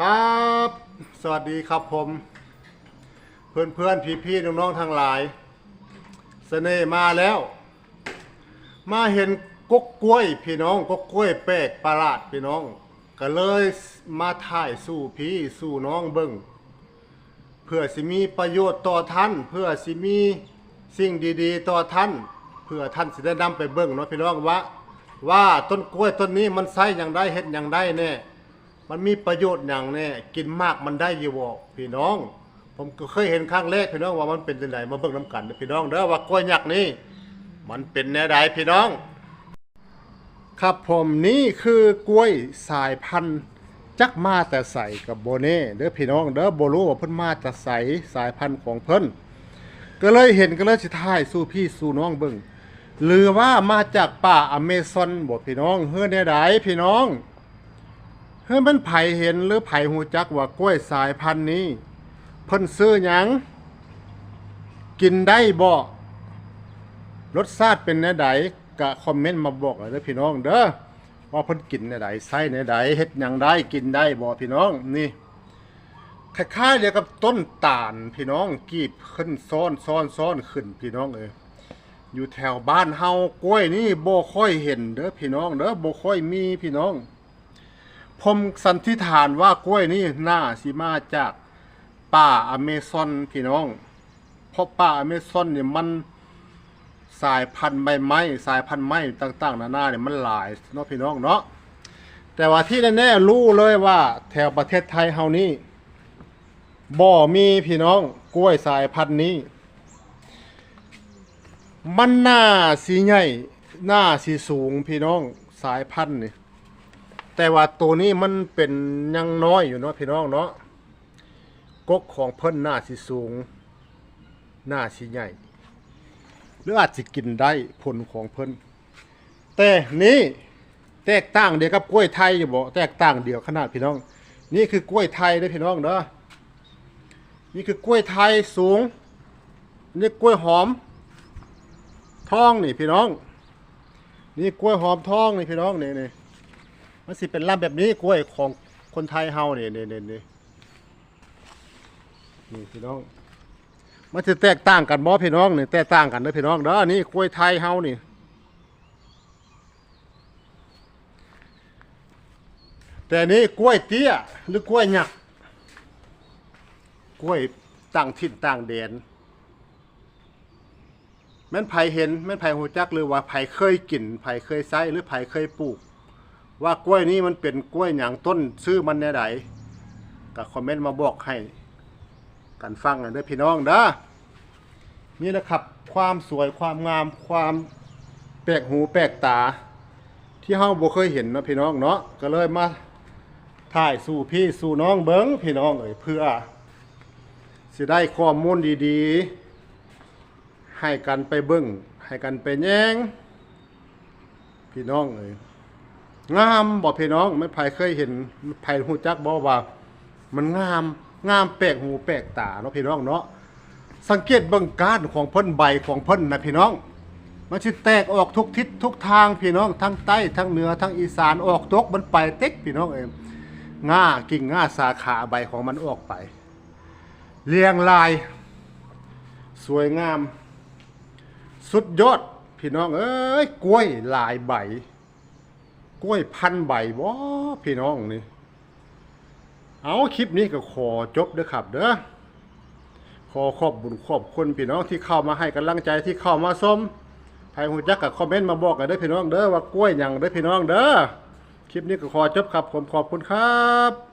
ครับ สวัสดีครับผม เพื่อนเพื่อนพี่พี่ๆน้องทั้งหลายเสน่ห์มาแล้ว มาเห็นกกกล้วยพี่น้องกกกล้วยแปลกประหลาดพี่น้อง ก็เลยมาถ่ายสู่พี่สู่น้องเบิ่งเพื่อสิมีประโยชน์ต่อท่าน เพื่อสิมีสิ่งดีๆ ต่อท่าน เพื่อท่านสิได้นำไปเบิ่งเนาะพี่น้องว่าว่าต้นกล้วยต้นนี้มันใช้อย่างได้เฮ็ดอย่างได้แน่ มันมีประโยชน์อย่างแน่กินมากมันได้อยู่บ่พี่น้อง ผมก็เคยเห็นครั้งแรกพี่น้องว่ามันเป็นจังไดมาเบิ่งนํกันพี่น้องเด้อว่ากล้วยยักษ์นี่มันเป็นแนวใดพี่น้อง ครับผมนี่คือกล้วยสายพันธุ์จักมาแต่ใส่กับโบเน่เด้อพี่น้องเด้อโบรู้ว่าเพิ่นมาแต่ใส่สายพันธุ์ของเพิ่นก็เลยเห็นก็เลยสิถ่ายสู่พี่สู่น้องเบิ่งหรือว่ามาจากป่าอเมซอนบ่พี่น้องเฮือแนวใดพี่น้อง ฮ้ยมันไผเห็นหรือไผหูจักว่ากล้วยสายพันธุ์นี้เพิ่นซื้อหยังกินได้บ่รสชาติเป็นแนวใดก็คอมเมนต์มาบอกเลยเด้อพี่น้องเด้อว่าเพิ่นกินแนวใดใส่แนวใดเฮ็ดหยังได้กินได้บ่พี่น้องนี่คล้ายๆเดียวกับต้นตาลพี่น้องกีบขึ้นซ้อนซ้อนซ้อนขึ้นพี่น้องเอ้ยอยู่แถวบ้านเฮากล้วยนี่บ่ค่อยเห็นเด้อพี่น้องเด้อบ่ค่อยมีพี่น้อง ผมสันนิษฐานว่ากล้วยนี่น่าสิมาจากป่าอเมซอนพี่น้อง เพราะป่าอเมซอนเนี่ยมันสายพันธุ์ใบไม้สายพันธุ์ไม้ต่าง ๆ นานาเนี่ยมันหลายเนาะพี่น้องเนาะแต่ว่าที่แน่ๆรู้เลยว่า แถวประเทศไทยเฮานี่บ่มีพี่น้องกล้วยสายพันธุ์นี้ มันหน้าสีใหญ่หน้าสีสูงพี่น้องสายพันธุ์นี่ แต่ว่าตัวนี้มันเป็นยังน้อยอยู่เนาะพี่น้องเนาะกกของเพิ่นหน้าสิสูง หน้าสิใหญ่ หรืออาจสิกินได้ผลของเพิ่นแต่นี่แตกต่างเดียวกับกล้วยไทยอยู่บ่แตกต่างเดียวขนาดพี่น้อง นี่คือกล้วยไทยเด้อพี่น้องเด้อนี่คือกล้วยไทยสูงนี่กล้วยหอมทองนี่พี่น้อง นี่กล้วยหอมทองนี่พี่น้องนี่นี่ มันสิเป็นลำแบบนี้กล้วยของคนไทยเฮาเนี่ยเนี่ยเนี่ยเนี่ยนี่พี่น้อง มันจะแตกต่างกันบ่พี่น้องนี่แตกต่างกันเด้อพี่น้องเด้อนี่กล้วยไทยเฮานี่แต่นี่กล้วยเตี้ยหรือกล้วยหยักกล้วยต่างถิ่นต่างแดนแม่นไผเห็นแม่นไผหูจักหรือว่าไผเคยกินไผเคยใช้หรือไผเคยปลูก ว่ากล้วยนี้มันเป็นกล้วยหยางต้นซื้อมันแน่ใดก็คอมเมนต์มาบอกให้ กันฟังกันเด้อพี่น้องเด้อนี่นะครับความสวยความงามความแปลกหูแปลกตา ที่เฮาบ่เคยเห็นเนาะพี่น้องเนาะก็เลยมาถ่ายสู่พี่สู่น้องเบิ้งพี่น้องเอ้ยเพื่อสิได้ข้อมูลดีๆ ให้กันไปเบิ้งให้กันไปแย้งพี่น้องเอ้ย งามบอกพี่น้องไม่ไผเคยเห็นไผหูจักบอกว่า มันงามงามแปลกหูแปลกตาเนาะพี่น้องเนาะสังเกตเบิ่งก้านของเพิ่นใบของเพิ่นนะพี่น้อง มันสิแตกออกทุกทิศทุกทางพี่น้องทั้งใต้ทั้งเหนือทั้งอีสานออกตกมันไปเต็กพี่น้องเองง่ากิ่งง่าสาขาใบของมันออกไป เรียงราย สวยงาม สุดยอดพี่น้องเอ้ยกล้วยลายใบ กล้วยพันใบบ่พี่น้องนี่ เอาคลิปนี้ก็ขอจบเด้อครับ เด้อขอขอบบุญขอบคุณพี่น้องที่เข้ามาให้กำลังใจที่เข้ามาชมใครหูจักกับคอมเมนต์มาบอกกันเด้อพี่น้องเด้อว่ากล้วยหยังเด้อพี่น้องเด้อคลิปนี้ก็ขอจบครับผมขอบคุณครับ